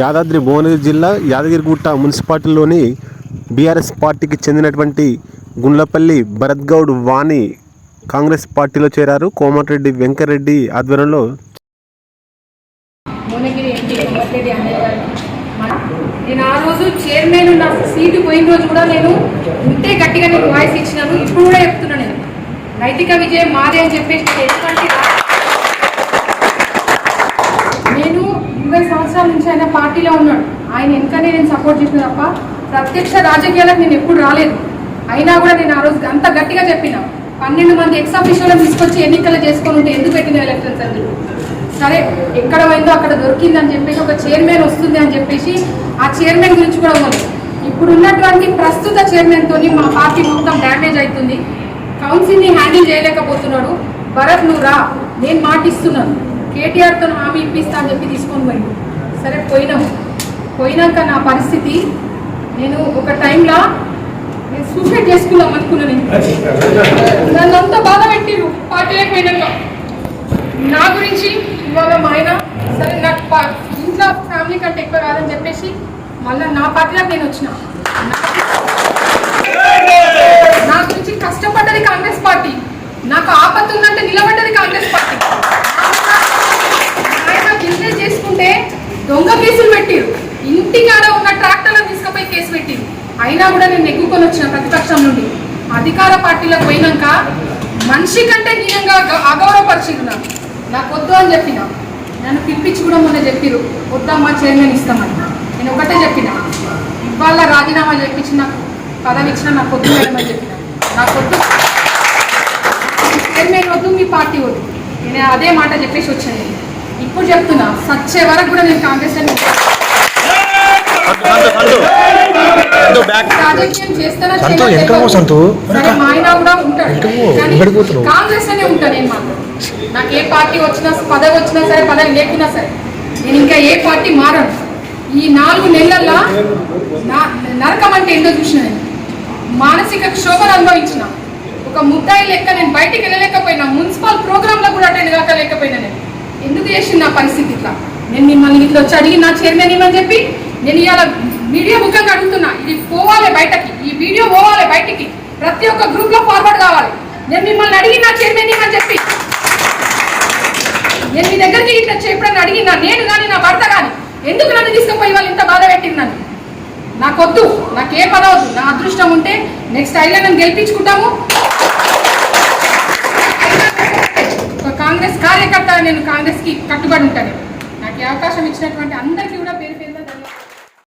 యాదాద్రి భువనగిరి జిల్లా యాదగిరిగుట్ట మున్సిపాలిటీలోని బీఆర్ఎస్ పార్టీకి చెందినటువంటి గుండ్లపల్లి భరత్ గౌడ్ వాణి కాంగ్రెస్ పార్టీలో చేరారు. కోమటిరెడ్డి వెంకరెడ్డి ఆధ్వర్యంలో నేను ఆ రోజు చైర్మన్ నా సీటు పోయిన రోజు కూడా నేను ఇంతే గట్టిగా నేను వాయిస్ ఇచ్చినాను. ఇప్పుడు కూడా చెప్తున్నాను నేను. నైతిక విజయం మాదే అని చెప్పేసి నేను నుంచి ఆయన పార్టీలో ఉన్నాడు. ఆయన వెనుకనే నేను సపోర్ట్ చేసిన తప్ప ప్రత్యక్ష రాజకీయాలకు నేను ఎప్పుడు రాలేదు. అయినా కూడా నేను ఆ రోజు అంత గట్టిగా చెప్పిన. పన్నెండు మంది ఎక్స్ ఆఫీషియల్ తీసుకొచ్చి ఎన్నికలు చేసుకొని ఉంటే ఎందుకు పెట్టిన ఎలక్షన్స్ అందులో సరే ఎక్కడ పోయిందో అక్కడ దొరికింది అని చెప్పేసి ఒక చైర్మన్ వస్తుంది అని చెప్పేసి ఆ చైర్మన్ గురించి కూడా ఉంది ఇప్పుడు ఉన్నటువంటి ప్రస్తుత చైర్మన్తో మా పార్టీ మొత్తం డ్యామేజ్ అవుతుంది. కౌన్సిల్ని హ్యాండిల్ చేయలేకపోతున్నాడు. భరత్ నువ్వు రా నేను మాటిస్తున్నాను. కేటీఆర్తో హామీ ఇప్పిస్తా అని చెప్పి తీసుకొని పోయింది సరే పోయినాము పోయినాక నా పరిస్థితి నేను ఒక టైంలో నేను సూసైడ్ చేసుకుందాం అనుకున్నాను నన్ను అంతా బాధ పెట్టిరు పార్టీలోకి పోయినాక నా గురించి ఇవాళ మా ఆయన సరే నాకు పా- ఇంట్లో ఫ్యామిలీ కంటే ఎక్కువ కాదని చెప్పేసి మళ్ళీ నా పార్టీలోకి నేను వచ్చిన నా గురించి కష్టపడ్డది కాంగ్రెస్ పార్టీ నాకు ఆపత్తు ఉందంటే నిలబడ్డది కాంగ్రెస్ పార్టీ ఆయన బిజినెస్ చేసుకుంటే దొంగ కేసులు పెట్టిరు. ఇంటికాడ ఉన్న ట్రాక్టర్లను తీసుకుపోయి కేసు పెట్టిరు. అయినా కూడా నేను నెగ్గుకొని వచ్చిన ప్రతిపక్షం నుండి. అధికార పార్టీలకు పోయినాక మనిషి కంటే హీనంగా గ- నాకు నాకు వద్దు అని చెప్పిన. నన్ను పిలిపించి కూడా మొన్న చెప్పిరు. వద్దమ్మా చైర్మన్ ఇస్తామని. నేను ఒకటే చెప్పిన. ఇవాళ రాజీనామా చెప్పించి నాకు పదవి ఇచ్చిన నాకు వద్దు మేడం అని చెప్పిన. నాకు వద్దు. చైర్మన్ వద్దు మీ పార్టీ వద్దు. నేను అదే మాట చెప్పేసి వచ్చాను. ఇప్పుడు చెప్తున్నా సచ్చే వరకు కూడా నేను కాంగ్రెస్ అని రాజకీయం చేస్తానా ఆయన కూడా ఉంటాడు? కాంగ్రెస్ అనే ఉంటా నేను మాత్రం. నాకు ఏ పార్టీ వచ్చినా పదవి వచ్చినా సరే పదవి లేకున్నా సరే నేను ఇంకా ఏ పార్టీ మారను. ఈ నాలుగు నెలల్లో నా నరకం అంటే ఏంటో చూసిన నేను. మానసిక క్షోభను అనుభవించిన. ఒక ముద్దాయి లెక్క నేను బయటికి వెళ్ళలేకపోయినా మున్సిపల్ ప్రోగ్రాంలో కూడా అటెండ్ కాకలేకపోయినా నేను. ఎందుకు చేసింది నా పరిస్థితి ఇట్లా? నేను మిమ్మల్ని ఇట్లా వచ్చి అడిగి నా చైర్మన్ ఏమని చెప్పి నేను ఇవాళ మీడియా ముఖంగా అడుగుతున్నా ఇది పోవాలి బయటకి ఈ వీడియో పోవాలి బయటికి ప్రతి ఒక్క గ్రూప్లో ఫార్వర్డ్ కావాలి. నేను మిమ్మల్ని అడిగి నా చైర్మన్ ఏమని చెప్పి. నేను మీ దగ్గరికి ఇట్లా చెప్పడని అడిగినా నేను కానీ నా భర్త కానీ ఎందుకు నన్ను తీసుకుపోయి వాళ్ళు ఇంత బాధ పెట్టింది నన్ను? నాకొద్దు నాకే పని నా అదృష్టం ఉంటే నెక్స్ట్ ఐలో నన్ను గెలిపించుకుంటాము ఒక కాంగ్రెస్ కార్యకర్త నేను కాంగ్రెస్కి కట్టుబడి ఉంటాను. నాకు ఈ అవకాశం ఇచ్చినటువంటి అందరికీ కూడా పేరు పేరు